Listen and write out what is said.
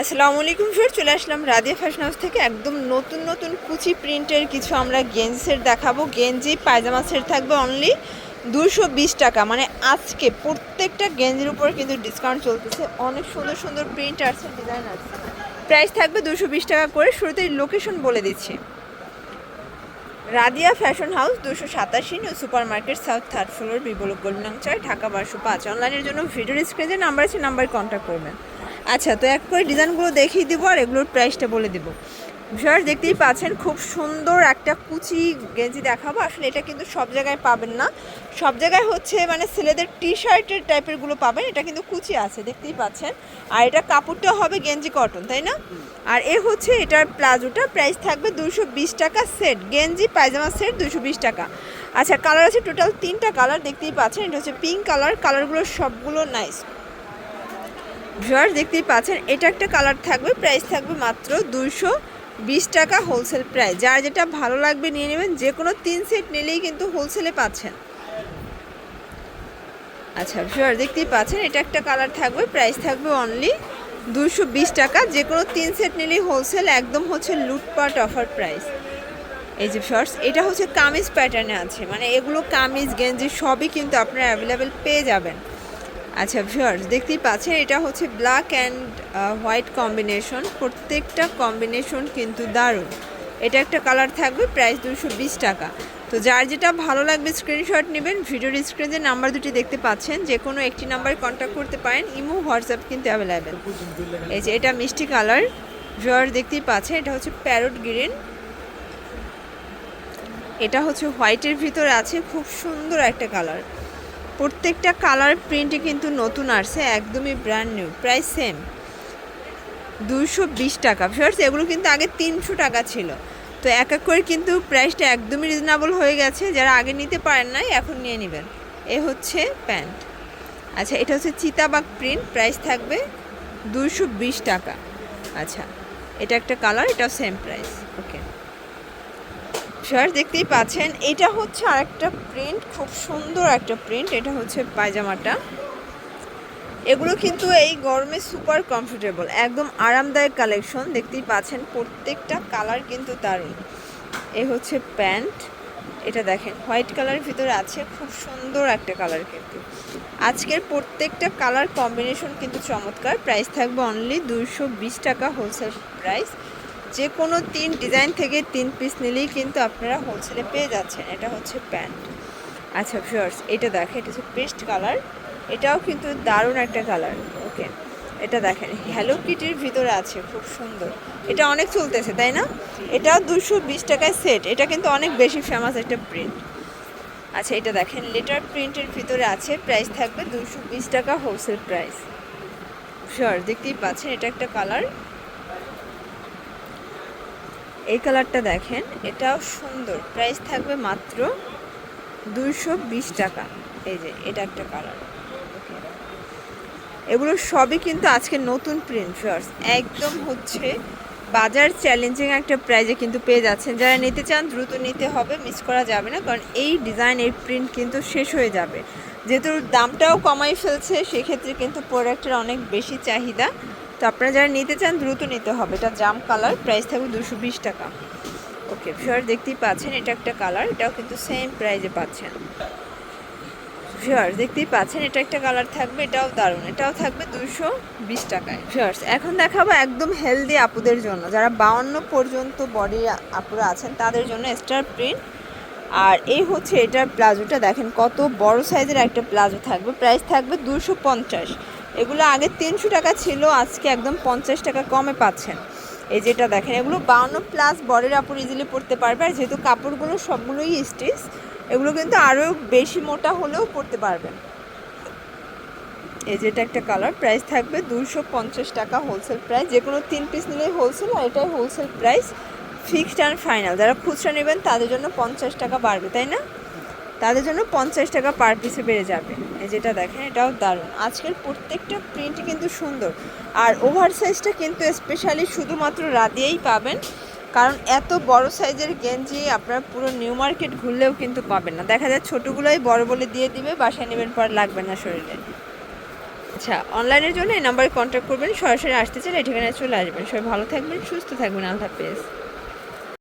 আসসালামু আলাইকুম স্যার চলে আসলাম রাদিয়া ফ্যাশন হাউস থেকে। একদম নতুন নতুন কুচি প্রিন্টের কিছু আমরা গেঞ্জি দেখাবো। গেঞ্জি, পায়জামা সেট থাকবে অনলি দুশো বিশ টাকা। মানে আজকে প্রত্যেকটা গেঞ্জির উপর কিন্তু ডিসকাউন্ট চলতেছে। অনেক সুন্দর সুন্দর প্রিন্ট আছে ডিজাইন আছে প্রাইস থাকবে দুশো বিশ টাকা করে। শুরুতেই লোকেশন বলে দিচ্ছি। রাদিয়া ফ্যাশন হাউস দুশো সাতাশি new super market south third floor B block গোলনাং চার ঢাকা বারোশো পাঁচ। অনলাইনের জন্য ভিডিও স্ক্রিনে নাম্বার আছে নাম্বার কন্ট্যাক্ট করবেন। আচ্ছা তো এক করে ডিজাইনগুলো দেখিয়ে দিব আর এগুলোর প্রাইসটা বলে দিব। ভিউয়ার দেখতেই পাচ্ছেন, খুব সুন্দর একটা কুচি গেঞ্জি দেখাবো। আসলে এটা কিন্তু সব জায়গায় পাবেন না। সব জায়গায় হচ্ছে মানে ছেলেদের টি শার্টের টাইপেরগুলো পাবেন, এটা কিন্তু কুচি আছে, দেখতেই পাচ্ছেন। আর এটা কাপড়টা হবে গেঞ্জি কটন তাই না? আর এ হচ্ছে এটার প্লাজোটা প্রাইস থাকবে দুশো বিশ টাকা সেট গেঞ্জি, পায়জামা সেট দুশো বিশ টাকা। আচ্ছা কালার আছে টোটাল তিনটা কালার দেখতেই পাচ্ছেন, এটা হচ্ছে পিঙ্ক কালার কালারগুলো সবগুলো নাইস ভিউয়ার দেখতেই পাচ্ছেন, এটা একটা কালার থাকবে প্রাইস থাকবে মাত্র দুইশো বিশ টাকা হোলসেল প্রাইস যার যেটা ভালো লাগবে নিয়ে নেবেন, যে কোনো তিন সেট নিলেই কিন্তু হোলসেলে পাচ্ছেন। আচ্ছা ভিউয়ার দেখতেই পাচ্ছেন, এটা একটা কালার থাকবে প্রাইস থাকবে অনলি দুশো বিশ টাকা। যে কোনো তিন সেট নিলেই হোলসেল একদম হচ্ছে লুটপাট অফার প্রাইস এই যে শর্টস এটা হচ্ছে কামিজ প্যাটার্নে আছে। মানে এগুলো কামিজ, গেঞ্জি সবই কিন্তু আপনারা অ্যাভেলেবেল পেয়ে যাবেন। আচ্ছা ভিউয়ার্স দেখতেই পাচ্ছেন, এটা হচ্ছে ব্ল্যাক অ্যান্ড হোয়াইট কম্বিনেশন প্রত্যেকটা কম্বিনেশন কিন্তু দারুণ। এটা একটা কালার থাকবে প্রাইস দুশো টাকা। তো যার যেটা ভালো লাগবে স্ক্রিনশট নেবেন। ভিডিওর স্ক্রিনে নাম্বার দুটি দেখতে পাচ্ছেন, যে কোনো একটি নাম্বারে কন্ট্যাক্ট করতে পারেন। ইমো হোয়াটসঅ্যাপ কিন্তু অ্যাভেলেবেল এই যে, এটা মিষ্টি কালার ভিউয়ার দেখতেই পাচ্ছেন, এটা হচ্ছে প্যারট গ্রিন এটা হচ্ছে হোয়াইটের ভিতরে আছে, খুব সুন্দর একটা কালার প্রত্যেকটা কালার প্রিন্টে কিন্তু নতুন আসছে, একদমই ব্র্যান্ড নিউ প্রাইস সেম দুশো বিশ টাকা। ফার্স্ট এগুলো কিন্তু আগে তিনশো টাকা ছিল। তো এক এক করে কিন্তু প্রাইসটা একদমই রিজনেবল হয়ে গেছে। যারা আগে নিতে পারেন নাই, এখন নিয়ে নেবেন। এ হচ্ছে প্যান্ট আচ্ছা এটা হচ্ছে চিতাবাগ প্রিন্ট প্রাইস থাকবে দুশো বিশ টাকা। আচ্ছা এটা একটা কালার এটাও সেম প্রাইস শার্ট দেখতেই পাচ্ছেন। এটা হচ্ছে আরেকটা প্রিন্ট খুব সুন্দর একটা প্রিন্ট এটা হচ্ছে পায়জামাটা। এগুলো কিন্তু এই গরমে সুপার কমফোর্টেবল একদম আরামদায়ক কালেকশন দেখতেই পাচ্ছেন প্রত্যেকটা কালার কিন্তু দারুণ। এ হচ্ছে প্যান্ট, এটা দেখেন, হোয়াইট কালারের ভিতরে আছে, খুব সুন্দর একটা কালার কিন্তু। আজকের প্রত্যেকটা কালার কম্বিনেশন কিন্তু চমৎকার প্রাইস থাকবে অনলি দুইশো বিশ টাকা হোলসেল প্রাইস যে কোনো তিন ডিজাইন থেকে তিন পিস নিলেই কিন্তু আপনারা হোলসেলে পেয়ে যাচ্ছেন। এটা হচ্ছে প্যান্ট। আচ্ছা ফিওর্স এটা দেখেন, এটা হচ্ছে পেস্ট কালার। এটাও কিন্তু দারুণ একটা কালার। ওকে, এটা দেখেন হ্যালো কিটির ভিতরে আছে, খুব সুন্দর। এটা অনেক চলতেছে, তাই না? এটাও দুশো বিশ টাকায় সেট এটা কিন্তু অনেক বেশি ফেমাস একটা প্রিন্ট আচ্ছা এটা দেখেন লেটার প্রিন্টের ভিতরে আছে প্রাইস থাকবে দুশো বিশ টাকা হোলসেল প্রাইস শিওর দেখতেই পাচ্ছেন, এটা একটা কালার। এই কালারটা দেখেন, এটাও সুন্দর। প্রাইস থাকবে মাত্র দুইশো বিশ টাকা। এই যে, এটা একটা কালার। এগুলো সবই কিন্তু আজকে নতুন প্রিন্ট ফার্স একদম হচ্ছে বাজার চ্যালেঞ্জিং একটা প্রাইজে কিন্তু পেয়ে যাচ্ছেন। যারা নিতে চান, দ্রুত নিতে হবে মিস করা যাবে না। কারণ এই ডিজাইন এই প্রিন্ট কিন্তু শেষ হয়ে যাবে। যেহেতু দামটাও কমাই ফেলছে, সেক্ষেত্রে কিন্তু প্রোডাক্টের অনেক বেশি চাহিদা। তো আপনারা যারা নিতে চান, দ্রুত নিতে হবে। এটা জাম কালার প্রাইস থাকবে দুশো বিশ টাকা। ওকে ভিওর দেখতেই পাচ্ছেন, এটা একটা কালার এটাও কিন্তু সেম প্রাইজে পাচ্ছেন। ভিওর্স দেখতেই পাচ্ছেন, এটা একটা কালার থাকবে, এটাও দারুণ, এটাও থাকবে দুশো বিশ টাকায়। ভিওর্স এখন দেখাবো একদম হেলদি আপুদের জন্য। যারা বাউন্ন পর্যন্ত বডি আপুরা আছেন, তাদের জন্য স্টার প্রিন্ট আর এই হচ্ছে এটার প্লাজোটা, দেখেন কত বড় সাইজের একটা প্লাজো থাকবে। প্রাইস থাকবে দুশো পঞ্চাশ। এগুলো আগে তিনশো টাকা ছিল, আজকে একদম পঞ্চাশ টাকা কমে পাচ্ছেন। এই যেটা দেখেন, এগুলো বাউন্ন প্লাস বডির আপুর ইজিলি পরতে পারবে, আর যেহেতু কাপড়গুলো সবগুলোই স্টিচ এগুলো কিন্তু আরও বেশি মোটা হলেও পড়তে পারবেন। এই যেটা একটা কালার প্রাইস থাকবে দুশো পঞ্চাশ টাকা হোলসেল প্রাইস যে কোনো তিন পিস নিলেই হোলসেল আর এটাই wholesale price fixed and final যারা খুচরা নেবেন, তাদের জন্য পঞ্চাশ টাকা বাড়বে, তাই না? তাদের জন্য পঞ্চাশ টাকা পার পিসে বেড়ে যাবে। যেটা দেখেন, এটাও দারুণ। আজকের প্রত্যেকটা প্রিন্ট কিন্তু সুন্দর। আর ওভার সাইজটা কিন্তু স্পেশালি শুধুমাত্র রাদিয়েই পাবেন। কারণ এত বড় সাইজের গেঞ্জি আপনার পুরো নিউ মার্কেট ঘুরলেও কিন্তু পাবেন না। দেখা যায় ছোটোগুলোই বড় বলে দিয়ে দিবে, বাসায় নেবেন পর লাগবে না শরীরে। আচ্ছা অনলাইনের জন্য এই নাম্বারে কন্ট্যাক্ট করবেন। সরাসরি আসতে চাইলে ঠিকানায় চলে আসবেন। সবাই ভালো থাকবেন, সুস্থ থাকবেন। আল্লাহ হাফেজ।